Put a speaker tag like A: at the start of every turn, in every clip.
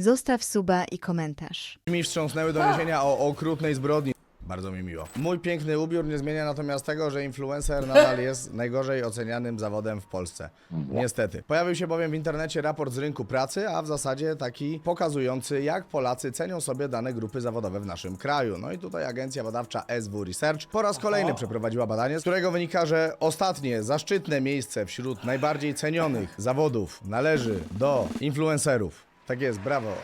A: Zostaw suba i komentarz.
B: mi wstrząsnęły doniesienia o okrutnej zbrodni. Bardzo mi miło. Mój piękny ubiór nie zmienia natomiast tego, że influencer nadal jest najgorzej ocenianym zawodem w Polsce. Niestety. Pojawił się bowiem w internecie raport z rynku pracy, a w zasadzie taki pokazujący, jak Polacy cenią sobie dane grupy zawodowe w naszym kraju. No i tutaj agencja badawcza SW Research po raz kolejny przeprowadziła badanie, z którego wynika, że ostatnie zaszczytne miejsce wśród najbardziej cenionych zawodów należy do influencerów. Tak jest, brawo.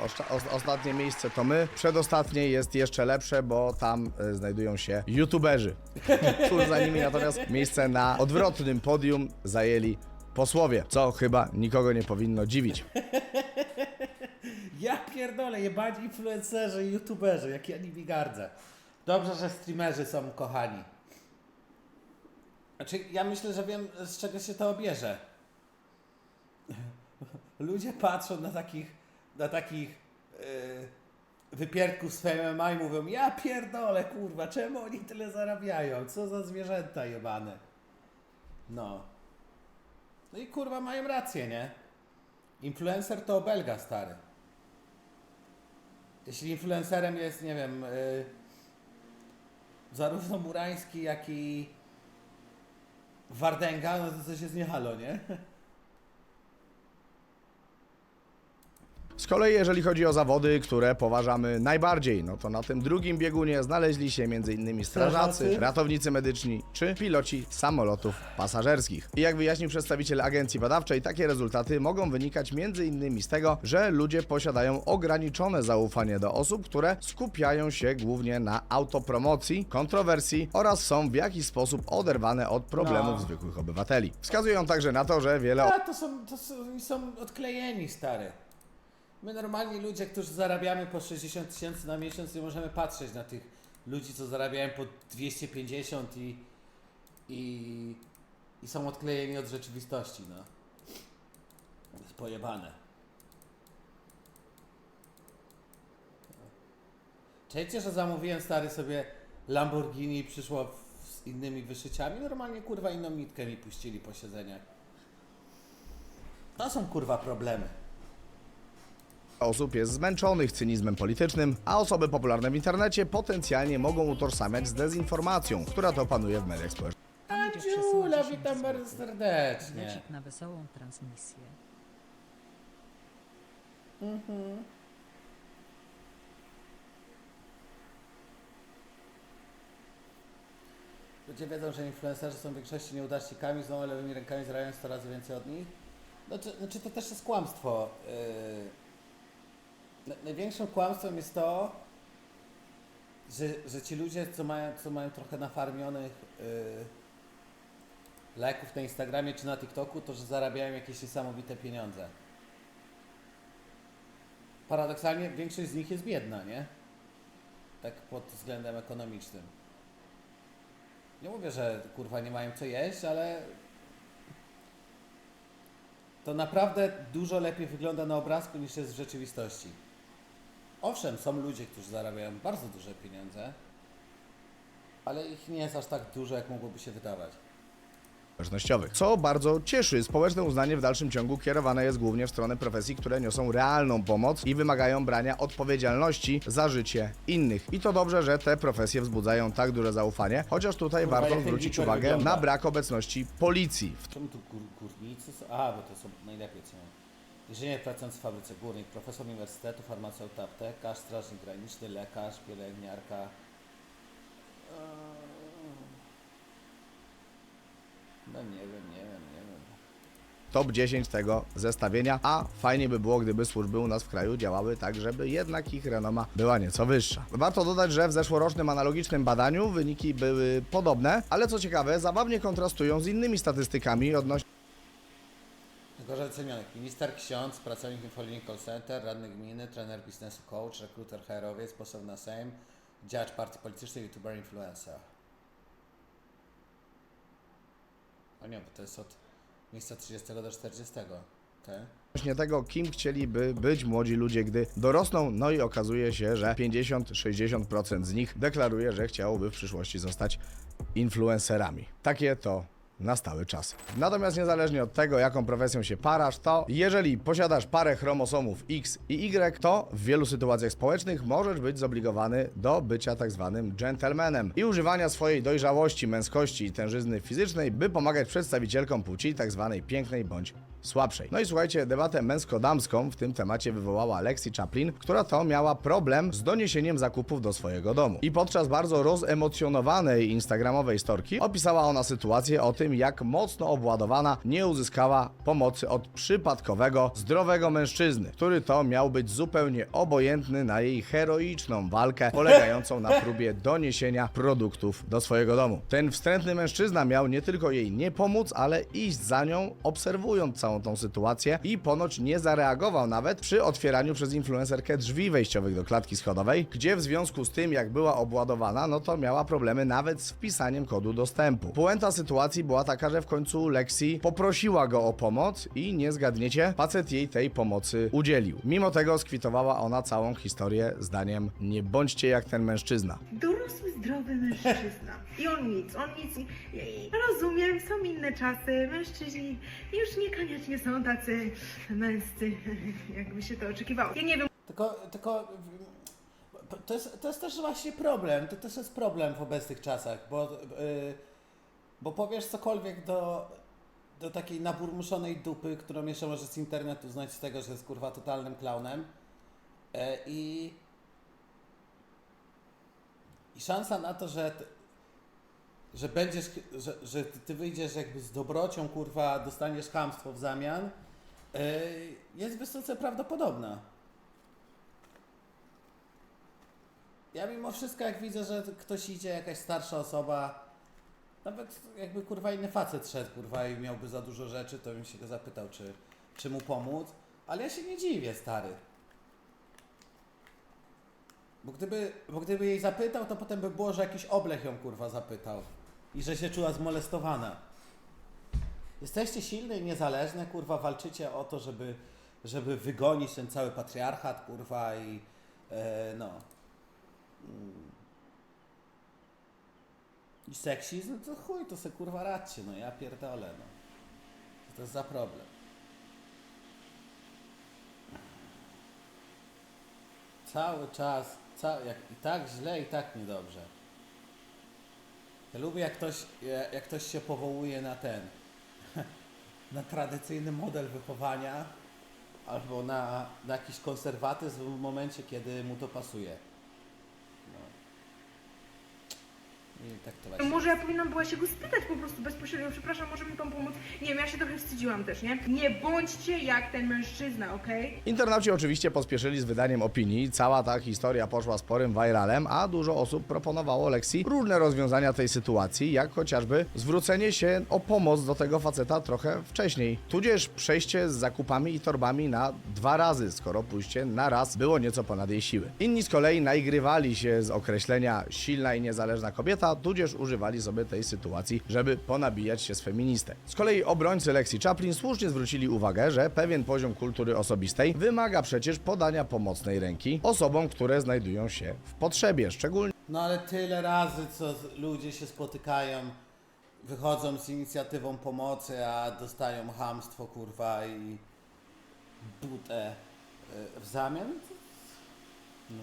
B: Ostatnie miejsce to my. Przedostatnie jest jeszcze lepsze, bo tam e, znajdują się youtuberzy. Tuż za nimi natomiast miejsce na odwrotnym podium zajęli posłowie, co chyba nikogo nie powinno dziwić.
C: Ja pierdolę, jebani influencerzy i youtuberzy, jak ja nimi gardzę. Dobrze, że streamerzy są kochani. Znaczy, ja myślę, że wiem, z czego się to obierze. Ludzie patrzą na takich, na takich yy, wypierdków z MMA i mówią, ja pierdolę, kurwa, czemu oni tyle zarabiają? Co za zwierzęta jebane. No. No i kurwa mają rację, nie? Influencer to obelga, stary. Jeśli influencerem jest, nie wiem, y, zarówno Murański, jak i Wardęga, no to coś jest nie halo, nie?
B: Z kolei jeżeli chodzi o zawody, które poważamy najbardziej, no to na tym drugim biegunie znaleźli się m.in. strażacy, ratownicy medyczni czy piloci samolotów pasażerskich. I jak wyjaśnił przedstawiciel agencji badawczej, takie rezultaty mogą wynikać m.in. z tego, że ludzie posiadają ograniczone zaufanie do osób, które skupiają się głównie na autopromocji, kontrowersji oraz są w jakiś sposób oderwane od problemów
C: No.
B: zwykłych obywateli. Wskazują także na to, że wiele
C: A to są, to są, są odklejeni, stary. My normalni ludzie, którzy zarabiamy po 60 tysięcy na miesiąc, nie możemy patrzeć na tych ludzi, co zarabiają po 250 i, i, i są odklejeni od rzeczywistości, no. To jest pojebane. Czajcie, że zamówiłem stary sobie Lamborghini i przyszło z innymi wyszyciami. Normalnie kurwa inną nitkę mi puścili po siedzeniach. To są kurwa problemy.
B: Osób jest zmęczonych cynizmem politycznym, a osoby popularne w internecie potencjalnie mogą utożsamiać z dezinformacją, która to panuje w mediach
C: Adziula,
D: przesyłać
C: witam
D: 10
C: bardzo serdecznie.
D: Bilecik na wesołą transmisję.
C: Ludzie wiedzą, że influencerzy są w większości nieudacznikami, z dwoma lewymi rękami zarabiają 100 razy więcej od nich. Znaczy, znaczy to też jest kłamstwo. Yy, największym kłamstwem jest to, że, że ci ludzie, co mają, co mają trochę nafarmionych yy, lajków na Instagramie czy na TikToku, to że zarabiają jakieś niesamowite pieniądze. Paradoksalnie większość z nich jest biedna, nie? Tak pod względem ekonomicznym. Nie mówię, że kurwa nie mają co jeść, ale to naprawdę dużo lepiej wygląda na obrazku niż jest w rzeczywistości. Owszem, są ludzie, którzy zarabiają bardzo duże pieniądze, ale ich nie jest aż tak dużo, jak mogłoby się wydawać.
B: Co bardzo cieszy, społeczne uznanie w dalszym ciągu kierowane jest głównie w stronę profesji, które niosą realną pomoc i wymagają brania odpowiedzialności za życie innych. I to dobrze, że te profesje wzbudzają tak duże zaufanie, chociaż tutaj
C: Kurwa,
B: warto
C: jak ten
B: zwrócić
C: Wiktor
B: uwagę
C: wygląda.
B: na brak obecności policji
C: Czemu tu są? A, bo to są najlepiej co Inżynier pracujący w fabryce górnik, profesor uniwersytetu, farmaceuta, aptekarz, strażnik graniczny, lekarz, pielęgniarka. Eee, No nie wiem, nie wiem, nie wiem.
B: top 10 tego zestawienia, a fajnie by było, gdyby służby u nas w kraju działały tak, żeby jednak ich renoma była nieco wyższa. Warto dodać, że w zeszłorocznym analogicznym badaniu wyniki były podobne, ale co ciekawe, zabawnie kontrastują z innymi statystykami odnośnie
C: Gorzej ocenionych. Minister, ksiądz, pracownik infolinii call center, radny gminy, trener biznesu, coach, rekruter HR-owiec, poseł na Sejm, działacz partii politycznej, youtuber, influencer. A nie, bo to jest od miejsca 30 do 40. Okay.
B: Właśnie tego, kim chcieliby być młodzi ludzie, gdy dorosną, no i okazuje się, że 50-60% z nich deklaruje, że chciałoby w przyszłości zostać influencerami. Takie to na stały czas. Natomiast niezależnie od tego, jaką profesją się parasz, to jeżeli posiadasz parę chromosomów X i Y, to w wielu sytuacjach społecznych możesz być zobligowany do bycia tak zwanym gentlemanem i używania swojej dojrzałości, męskości i tężyzny fizycznej, by pomagać przedstawicielkom płci tak zwanej pięknej bądź słabszej. No i słuchajcie, debatę męsko-damską w tym temacie wywołała Lexi Chaplin, która to miała problem z doniesieniem zakupów do swojego domu. I podczas bardzo rozemocjonowanej instagramowej storki opisała ona sytuację o tym, jak mocno obładowana nie uzyskała pomocy od przypadkowego, zdrowego mężczyzny, który to miał być zupełnie obojętny na jej heroiczną walkę polegającą na próbie doniesienia produktów do swojego domu. Ten wstrętny mężczyzna miał nie tylko jej nie pomóc, ale iść za nią, obserwując całą tą sytuację i ponoć nie zareagował nawet przy otwieraniu przez influencerkę drzwi wejściowych do klatki schodowej, gdzie w związku z tym, jak była obładowana, no to miała problemy nawet z wpisaniem kodu dostępu. Puenta sytuacji była taka, że w końcu Lexi poprosiła go o pomoc i nie zgadniecie, facet jej tej pomocy udzielił. Mimo tego skwitowała ona całą historię zdaniem nie bądźcie jak ten mężczyzna.
E: dorosły, zdrowy mężczyzna. I on nic, on nic. Rozumiem, są inne czasy. Mężczyźni już niekoniecznie są tacy męscy, jakby się to oczekiwało. Ja nie wiem,
C: Tylko, tylko to jest, to jest też właśnie problem, to też jest problem w obecnych czasach, bo, yy, bo powiesz cokolwiek do, do takiej naburmuszonej dupy, którą jeszcze może z internetu znać z tego, że jest kurwa totalnym klaunem yy, i i szansa na to, że że będziesz, że, że ty wyjdziesz jakby z dobrocią, kurwa, dostaniesz chamstwo w zamian, yy, jest wysoce prawdopodobna. Ja mimo wszystko, jak widzę, że ktoś idzie, jakaś starsza osoba, nawet jakby kurwa inny facet szedł, kurwa, i miałby za dużo rzeczy, to bym się go zapytał, czy, czy mu pomóc. Ale ja się nie dziwię, stary. Bo gdyby, bo gdyby jej zapytał, to potem by było, że jakiś oblech ją kurwa zapytał. I że się czuła zmolestowana. Jesteście silne i niezależne, kurwa, walczycie o to, żeby, żeby wygonić ten cały patriarchat, kurwa, i e, no. Mm. I seksizm, to chuj, to se kurwa radźcie, no ja pierdolę, no. Co to jest za problem? Cały czas, ca jak i tak źle, i tak niedobrze. Ja lubię jak ktoś, jak jak ktoś się powołuje na ten, na tradycyjny model wychowania, albo na, na jakiś konserwatyzm w momencie, kiedy mu to pasuje. No. I tak to właśnie.
E: może ja powinnam była się go spytać po prostu bezpośrednio, przepraszam, może mi pan pomóc? Nie wiem, ja się trochę wstydziłam też, nie? Nie bądźcie jak ten mężczyzna, okej?
B: Internauci oczywiście pospieszyli z wydaniem opinii, cała ta historia poszła sporym viralem, a dużo osób proponowało Lexi różne rozwiązania tej sytuacji, jak chociażby zwrócenie się o pomoc do tego faceta trochę wcześniej, tudzież przejście z zakupami i torbami na dwa razy, skoro pójście na raz było nieco ponad jej siły. Inni z kolei naigrywali się z określenia silna i niezależna kobieta, tudzież używali sobie tej sytuacji, żeby ponabijać się z feministę. Z kolei obrońcy Lexi Chaplin słusznie zwrócili uwagę, że pewien poziom kultury osobistej wymaga przecież podania pomocnej ręki osobom, które znajdują się w potrzebie, szczególnie
C: No ale tyle razy, co ludzie się spotykają, wychodzą z inicjatywą pomocy, a dostają hamstwo, kurwa, i butę y, w zamian. to- No.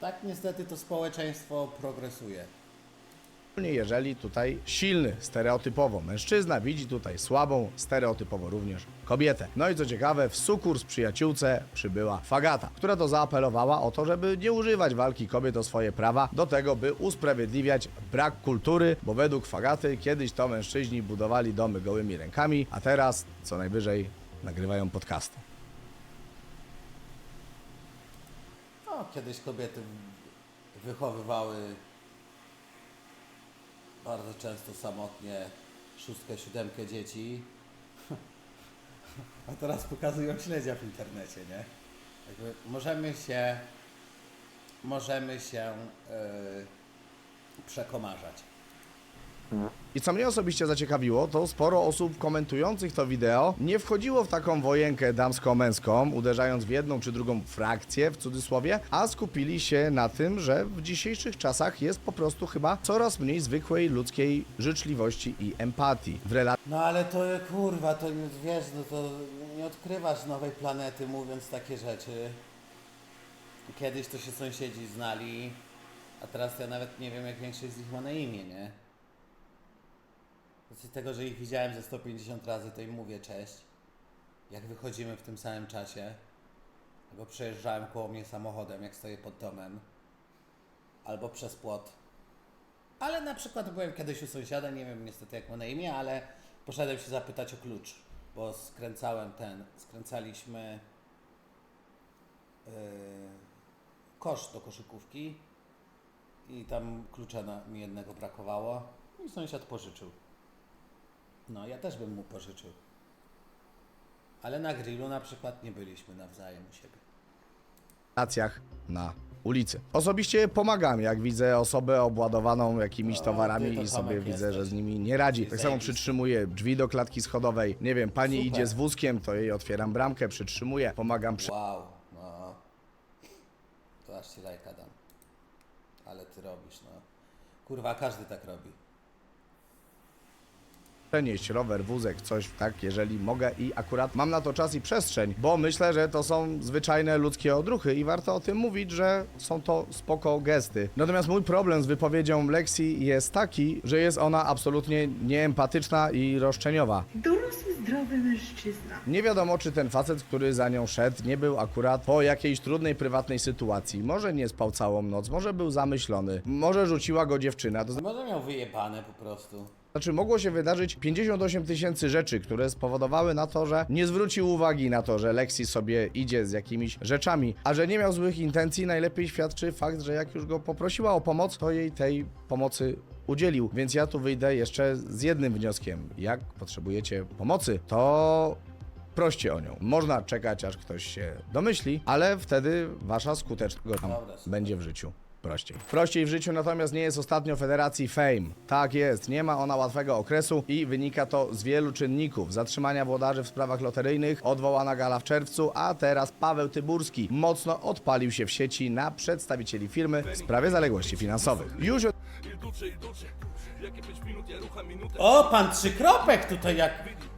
C: Tak niestety to społeczeństwo progresuje.
B: jeżeli tutaj silny stereotypowo mężczyzna widzi tutaj słabą stereotypowo również kobietę. No i co ciekawe, w sukurs przyjaciółce przybyła Fagata, która to zaapelowała o to, żeby nie używać walki kobiet o swoje prawa do tego, by usprawiedliwiać brak kultury, bo według Fagaty kiedyś to mężczyźni budowali domy gołymi rękami, a teraz co najwyżej nagrywają podcasty.
C: Kiedyś kobiety wychowywały bardzo często samotnie szóstkę, siódemkę dzieci. A teraz pokazują śledzia w internecie, nie? Jakby możemy się możemy się yy, przekomarzać.
B: I co mnie osobiście zaciekawiło, to sporo osób komentujących to wideo nie wchodziło w taką wojenkę damsko-męską, uderzając w jedną czy drugą frakcję, w cudzysłowie, a skupili się na tym, że w dzisiejszych czasach jest po prostu chyba coraz mniej zwykłej ludzkiej życzliwości i empatii w relacji
C: No ale to kurwa, to nie- wiesz, no to nie odkrywasz nowej planety mówiąc takie rzeczy. Kiedyś to się sąsiedzi znali, a teraz ja nawet nie wiem jak większość z nich ma na imię, nie? Z tego, że ich widziałem ze 150 razy, to im mówię cześć. Jak wychodzimy w tym samym czasie, albo przejeżdżałem koło mnie samochodem, jak stoję pod domem, albo przez płot. Ale na przykład byłem kiedyś u sąsiada, nie wiem niestety jak ma na imię, ale poszedłem się zapytać o klucz, bo skręcałem ten, skręcaliśmy yy, kosz do koszykówki i tam klucza mi jednego brakowało i sąsiad pożyczył. No, ja też bym mu pożyczył. Ale na grillu na przykład nie byliśmy nawzajem u siebie.
B: relacjach na ulicy. Osobiście pomagam, jak widzę osobę obładowaną jakimiś towarami
C: ty to
B: i sobie
C: Tomek
B: widzę, że
C: jesteś.
B: z nimi nie radzi. Tak samo
C: zajebisty.
B: przytrzymuję drzwi do klatki schodowej. Nie wiem, pani
C: Super.
B: idzie z wózkiem, to jej otwieram bramkę, przytrzymuję, pomagam przy...
C: Wow, no. To aż ci lajka dam. Ale ty robisz, no. Kurwa, każdy tak robi.
B: Przenieść rower, wózek, coś tak, jeżeli mogę i akurat mam na to czas i przestrzeń, bo myślę, że to są zwyczajne ludzkie odruchy i warto o tym mówić, że są to spoko gesty. Natomiast mój problem z wypowiedzią Lexi jest taki, że jest ona absolutnie nieempatyczna i roszczeniowa.
E: Dorosły, zdrowy mężczyzna.
B: Nie wiadomo, czy ten facet, który za nią szedł, nie był akurat po jakiejś trudnej, prywatnej sytuacji. Może nie spał całą noc, może był zamyślony, może rzuciła go dziewczyna. To
C: Może miał wyjebane po prostu.
B: Znaczy, mogło się wydarzyć 58 tysięcy rzeczy, które spowodowały na to, że nie zwrócił uwagi na to, że Lexi sobie idzie z jakimiś rzeczami, a że nie miał złych intencji, najlepiej świadczy fakt, że jak już go poprosiła o pomoc, to jej tej pomocy udzielił. Więc ja tu wyjdę jeszcze z jednym wnioskiem. Jak potrzebujecie pomocy, to proście o nią. Można czekać, aż ktoś się domyśli, ale wtedy wasza skuteczność będzie w życiu. Prościej. Prościej w życiu natomiast nie jest ostatnio Federacji Fame. Tak jest, nie ma ona łatwego okresu i wynika to z wielu czynników. Zatrzymania włodarzy w sprawach loteryjnych, odwołana gala w czerwcu, a teraz Paweł Tyburski mocno odpalił się w sieci na przedstawicieli firmy w sprawie zaległości finansowych. Już od
C: O, pan Trzykropek tutaj jak,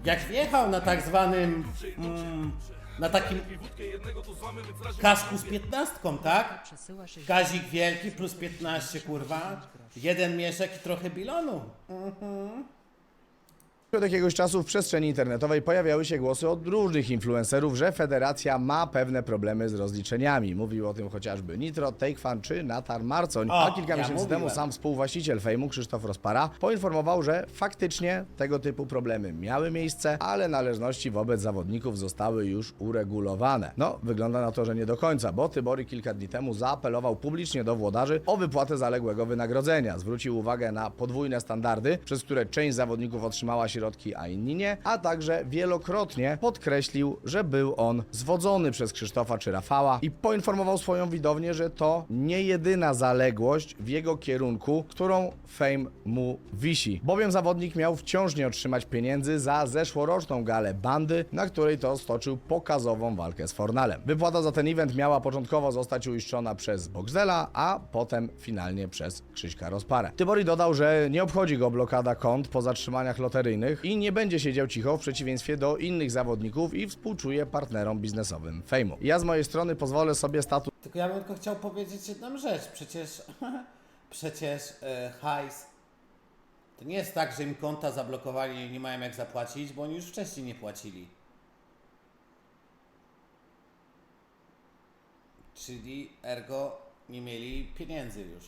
C: jak wjechał na tak zwanym... Mm, na takim kasku z piętnastką, tak? Kazik wielki plus 15, kurwa. Jeden mieszek i trochę bilonu.
B: Od jakiegoś czasu w przestrzeni internetowej pojawiały się głosy od różnych influencerów, że federacja ma pewne problemy z rozliczeniami. Mówił o tym chociażby Nitro, Takefan czy Natar Marcoń.
C: O,
B: A kilka
C: ja
B: miesięcy
C: mówiłem.
B: temu sam współwłaściciel fejmu Krzysztof Rozpara poinformował, że faktycznie tego typu problemy miały miejsce, ale należności wobec zawodników zostały już uregulowane. No, wygląda na to, że nie do końca, bo Tybori kilka dni temu zaapelował publicznie do włodarzy o wypłatę zaległego wynagrodzenia. Zwrócił uwagę na podwójne standardy, przez które część zawodników otrzymała środki, a inni nie, a także wielokrotnie podkreślił, że był on zwodzony przez Krzysztofa czy Rafała i poinformował swoją widownię, że to nie jedyna zaległość w jego kierunku, którą Fame mu wisi. Bowiem zawodnik miał wciąż nie otrzymać pieniędzy za zeszłoroczną galę bandy, na której to stoczył pokazową walkę z Fornalem. Wypłata za ten event miała początkowo zostać uiszczona przez Boxdela, a potem finalnie przez Krzyśka Rozparę. Tybori dodał, że nie obchodzi go blokada kont po zatrzymaniach loteryjnych i nie będzie siedział cicho w przeciwieństwie do innych zawodników i współczuje partnerom biznesowym Fejmu. Ja z mojej strony pozwolę sobie status
C: Tylko ja bym tylko chciał powiedzieć jedną rzecz. Przecież, przecież e, hajs to nie jest tak, że im konta zablokowali i nie mają jak zapłacić, bo oni już wcześniej nie płacili. Czyli ergo nie mieli pieniędzy już.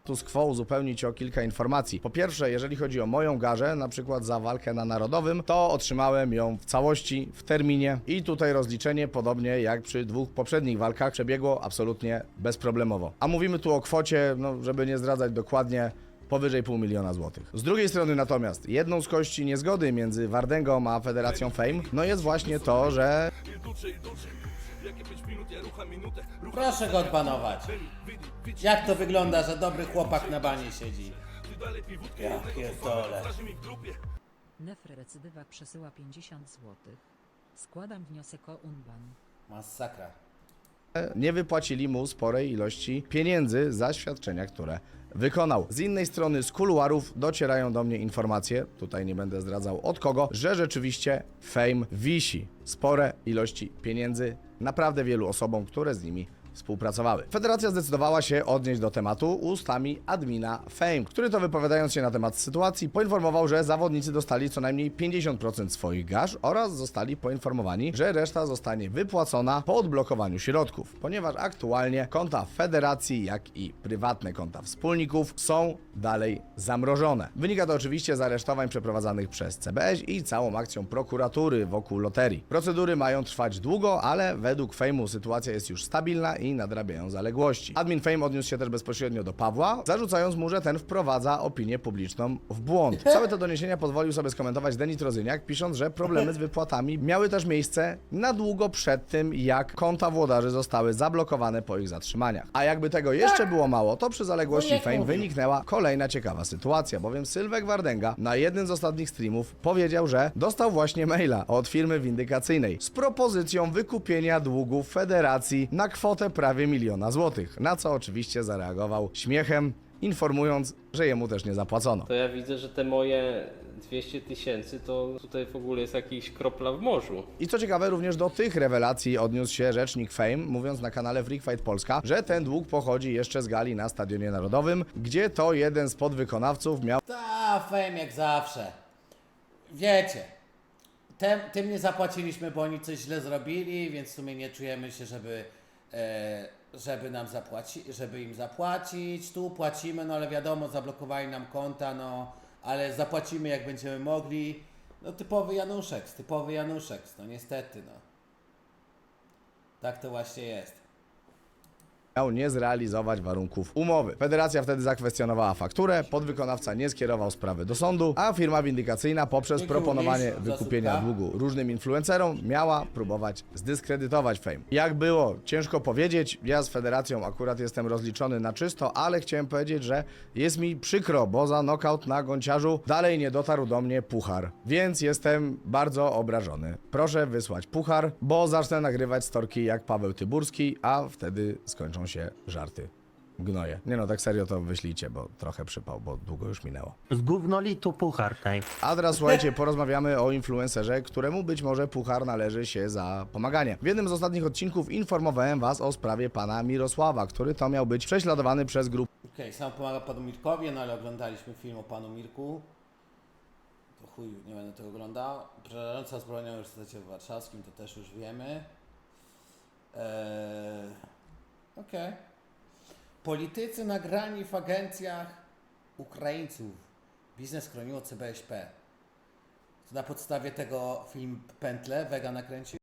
B: Status quo uzupełnić o kilka informacji. Po pierwsze, jeżeli chodzi o moją garzę, na przykład za walkę na Narodowym, to otrzymałem ją w całości, w terminie i tutaj rozliczenie, podobnie jak przy dwóch poprzednich walkach, przebiegło absolutnie bezproblemowo. A mówimy tu o kwocie, no, żeby nie zdradzać dokładnie, powyżej pół miliona złotych. Z drugiej strony natomiast, jedną z kości niezgody między Wardęgą a Federacją Fame, no jest właśnie to, że
C: Proszę go odbanować. Jak to wygląda, że dobry chłopak na banie siedzi? Ja pierdolę.
D: Nefre recydywa przesyła 50 zł. Składam wniosek o unban.
C: Masakra.
B: nie wypłacili mu sporej ilości pieniędzy za świadczenia, które wykonał. Z innej strony, z kuluarów docierają do mnie informacje, tutaj nie będę zdradzał od kogo, że rzeczywiście Fame wisi spore ilości pieniędzy naprawdę wielu osobom, które z nimi współpracowały. Federacja zdecydowała się odnieść do tematu ustami admina Fame, który to wypowiadając się na temat sytuacji poinformował, że zawodnicy dostali co najmniej 50% swoich gaż oraz zostali poinformowani, że reszta zostanie wypłacona po odblokowaniu środków, ponieważ aktualnie konta federacji, jak i prywatne konta wspólników są dalej zamrożone. Wynika to oczywiście z aresztowań przeprowadzanych przez CBS i całą akcją prokuratury wokół loterii. Procedury mają trwać długo, ale według Fejmu sytuacja jest już stabilna i nadrabiają zaległości. Admin Fame odniósł się też bezpośrednio do Pawła, zarzucając mu, że ten wprowadza opinię publiczną w błąd. Całe to doniesienia pozwolił sobie skomentować Denis Rozyniak, pisząc, że problemy z wypłatami miały też miejsce na długo przed tym, jak konta włodarzy zostały zablokowane po ich zatrzymaniach. A jakby tego jeszcze było mało, to przy zaległości
C: No
B: Fame wyniknęła kolejna ciekawa sytuacja, bowiem Sylwek Wardęga na jednym z ostatnich streamów powiedział, że dostał właśnie maila od firmy windykacyjnej z propozycją wykupienia długów federacji na kwotę prawie miliona złotych, na co oczywiście zareagował śmiechem, informując, że jemu też nie zapłacono.
F: To ja widzę, że te moje 200 tysięcy to tutaj w ogóle jest jakiś kropla w morzu.
B: I co ciekawe, również do tych rewelacji odniósł się rzecznik Fame, mówiąc na kanale Freak Fight Polska, że ten dług pochodzi jeszcze z gali na Stadionie Narodowym, gdzie to jeden z podwykonawców miał
C: Ta, fame jak zawsze. Wiecie, tem, tym nie zapłaciliśmy, bo oni coś źle zrobili, więc w sumie nie czujemy się, żeby, żeby nam zapłaci, żeby im zapłacić. Tu płacimy, no ale wiadomo, zablokowali nam konta, no ale zapłacimy jak będziemy mogli. No typowy Januszek, typowy Januszek, no niestety, no. Tak to właśnie jest.
B: Miał nie zrealizować warunków umowy. Federacja wtedy zakwestionowała fakturę, podwykonawca nie skierował sprawy do sądu, a firma windykacyjna poprzez proponowanie wykupienia długu różnym influencerom miała próbować zdyskredytować Fame. Jak było? Ciężko powiedzieć. Ja z federacją akurat jestem rozliczony na czysto, ale chciałem powiedzieć, że jest mi przykro, bo za knockout na gąciarzu dalej nie dotarł do mnie puchar, więc jestem bardzo obrażony. Proszę wysłać puchar, bo zacznę nagrywać storki jak Paweł Tyburski, a wtedy skończą się żarty. Gnoje. Nie no, tak serio to wyślijcie, bo trochę przypał, bo długo już minęło.
G: Z gównolitu puchar tej.
B: A teraz słuchajcie, porozmawiamy o influencerze, któremu być może puchar należy się za pomaganie. W jednym z ostatnich odcinków informowałem was o sprawie pana Mirosława, który to miał być prześladowany przez grupę
C: Okej, sam pomaga panu Mirkowi, no ale oglądaliśmy film o panu Mirku. To chuj, nie będę tego oglądał. Przerażająca zbrojnia w Uniwersytecie Warszawskim, to też już wiemy. Eee, Okej. Politycy nagrani w agencjach Ukraińców. Biznes chroniło CBŚP. Na podstawie tego film Pętle Wega nakręcił?